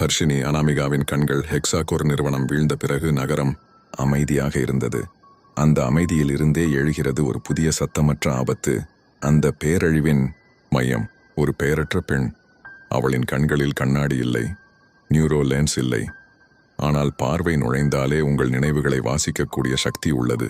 ஹர்ஷினி அனாமிகாவின் கண்கள் ஹெக்ஸாகோர் நிறுவனம் வீழ்ந்த பிறகு நகரம் அமைதியாக இருந்தது. அந்த அமைதியில் இருந்தே எழுகிறது ஒரு புதிய சத்தமற்ற ஆபத்து. அந்த பேரழிவின் மையம் ஒரு பெயரற்ற பெண். அவளின் கண்களில் கண்ணாடி இல்லை நியூரோ லென்ஸ் இல்லை. ஆனால் பார்வை நுழைந்தாலே உங்கள் நினைவுகளை வாசிக்கக்கூடிய சக்தி உள்ளது.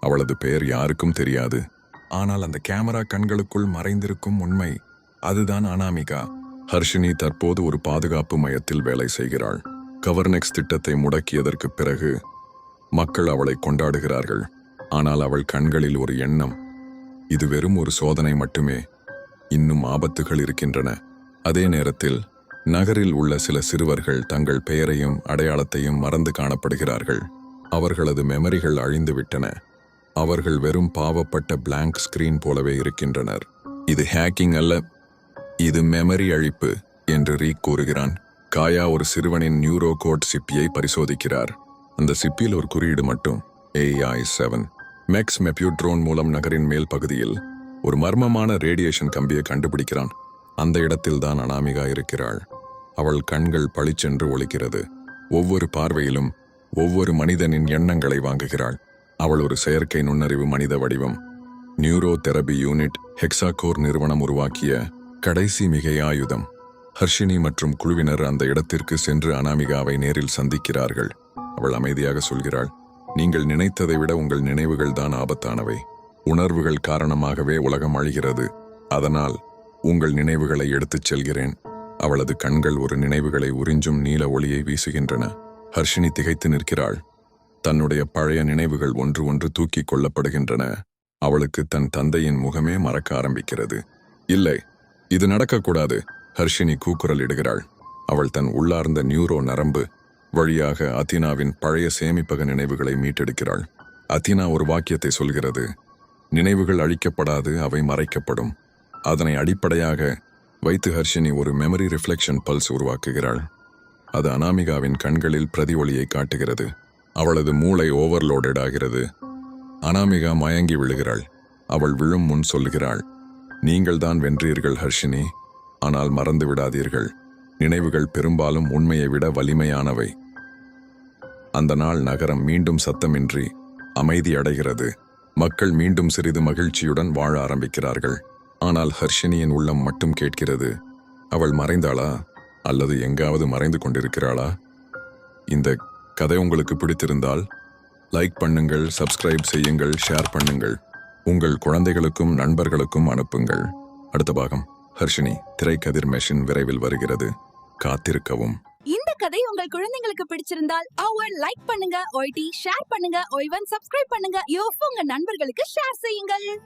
அவளது பெயர் யாருக்கும் தெரியாது. ஆனால் அந்த கேமரா கண்களுக்குள் மறைந்திருக்கும் உண்மை அதுதான் அனாமிகா. ஹர்ஷினி தற்போது ஒரு பாதுகாப்பு மையத்தில் வேலை செய்கிறாள். கவர்னெக்ஸ் திட்டத்தை முடக்கியதற்கு பிறகு மக்கள் அவளை கொண்டாடுகிறார்கள். ஆனால் அவள் கண்களில் ஒரு எண்ணம். இது வெறும் ஒரு சோதனை மட்டுமே. இன்னும் ஆபத்துகள் இருக்கின்றன. அதே நேரத்தில் நகரில் உள்ள சில சிறுவர்கள் தங்கள் பெயரையும் அடையாளத்தையும் மறந்து காணப்படுகிறார்கள். அவர்களது மெமரிகள் அழிந்துவிட்டன. அவர்கள் வெறும் பாவப்பட்ட பிளாங்க் ஸ்கிரீன் போலவே இருக்கின்றனர். இது ஹேக்கிங் அல்ல. இது மெமரி அழிப்பு என்று ரீக் கூறுகிறான். காயா ஒரு சிறுவனின் நியூரோ கோட் சிப்பியை பரிசோதிக்கிறார். அந்த சிப்பியில் ஒரு குறியீடு மட்டும் ஏஐ செவன் மெக்ஸ் மெப்யூட்ரோன் மூலம் நகரின் மேல் பகுதியில் ஒரு மர்மமான ரேடியேஷன் கம்பியை கண்டுபிடிக்கிறான். அந்த இடத்தில்தான் அனாமிகா இருக்கிறாள். அவள் கண்கள் பளிச்சென்று ஒழிக்கிறது ஒவ்வொரு பார்வையிலும் ஒவ்வொரு மனிதனின் எண்ணங்களை வாங்குகிறாள். அவள் ஒரு செயற்கை நுண்ணறிவு மனித வடிவம். நியூரோ தெரபி யூனிட் ஹெக்ஸாகோர் நிறுவனம் உருவாக்கிய கடைசி மிகை ஆயுதம். ஹர்ஷினி மற்றும் குழுவினர் அந்த இடத்திற்கு சென்று அனாமிகாவை நேரில் சந்திக்கிறார்கள். அவள் அமைதியாக சொல்கிறாள் நீங்கள் நினைத்ததை விட உங்கள் நினைவுகள் தான் ஆபத்தானவை. உணர்வுகள் காரணமாகவே உலகம் அழிகிறது. அதனால் உங்கள் நினைவுகளை எடுத்துச் செல்கிறேன். அவளது கண்கள் ஒரு நினைவுகளை உறிஞ்சும் நீல ஒளியை வீசுகின்றன. ஹர்ஷினி திகைத்து நிற்கிறாள். தன்னுடைய பழைய நினைவுகள் ஒன்று ஒன்று தூக்கிக் கொள்ளப்படுகின்றன. அவளுக்கு தன் தந்தையின் முகமே மறக்க ஆரம்பிக்கிறது. இல்லை இது நடக்கக்கூடாது ஹர்ஷினி கூக்குரல் இடுகிறாள். அவள் தன் உள்ளார்ந்த நியூரோ நரம்பு வழியாக அத்தினாவின் பழைய சேமிப்பக நினைவுகளை மீட்டெடுக்கிறாள். அத்தினா ஒரு வாக்கியத்தை சொல்கிறது நினைவுகள் அழிக்கப்படாது அவை மறைக்கப்படும். அதனை அடிப்படையாக வைத்து ஹர்ஷினி ஒரு மெமரி ரிஃப்ளெக்ஷன் பல்ஸ் உருவாக்குகிறாள். அது அனாமிகாவின் கண்களில் பிரதிவொலியை காட்டுகிறது. அவளது மூளை ஓவர்லோடட் ஆகிறது. அனாமிகா மயங்கி விழுகிறாள். அவள் விழும் முன் சொல்கிறாள் நீங்கள் தான் வென்றீர்கள் ஹர்ஷினி. ஆனால் மறந்து விடாதீர்கள். நினைவுகள் பெரும்பாலும் உண்மையை விட வலிமையானவை. அந்த நாள் நகரம் மீண்டும் சத்தமின்றி அமைதி அடைகிறது. மக்கள் மீண்டும் சிறிது மகிழ்ச்சியுடன் வாழ ஆரம்பிக்கிறார்கள். ஆனால் ஹர்ஷினியின் உள்ளம் மட்டும் கேட்கிறது. அவள் மறைந்தாளா? அல்லது எங்காவது மறைந்து கொண்டிருக்கிறாளா? இந்த கதை உங்களுக்கு பிடித்திருந்தால் லைக் பண்ணுங்கள் சப்ஸ்கிரைப் செய்யுங்கள் ஷேர் பண்ணுங்கள். உங்கள் குழந்தைகளுக்கும் நண்பர்களுக்கும் அனுப்புங்கள். அடுத்த பாகம். ஹர்ஷினி திரைக்கதிர் மெஷின் விரைவில் வருகிறது. காத்திருக்கவும். இந்த கதை உங்கள் குழந்தைங்களுக்கு பிடிச்சிருந்தால் அவர் லைக் பண்ணுங்க ஒய்டி ஷேர் பண்ணுங்க ஒய்வன் சப்ஸ்கிரைப் பண்ணுங்க யோ உங்க நண்பர்களுக்கு ஷேர் செய்யுங்கள்.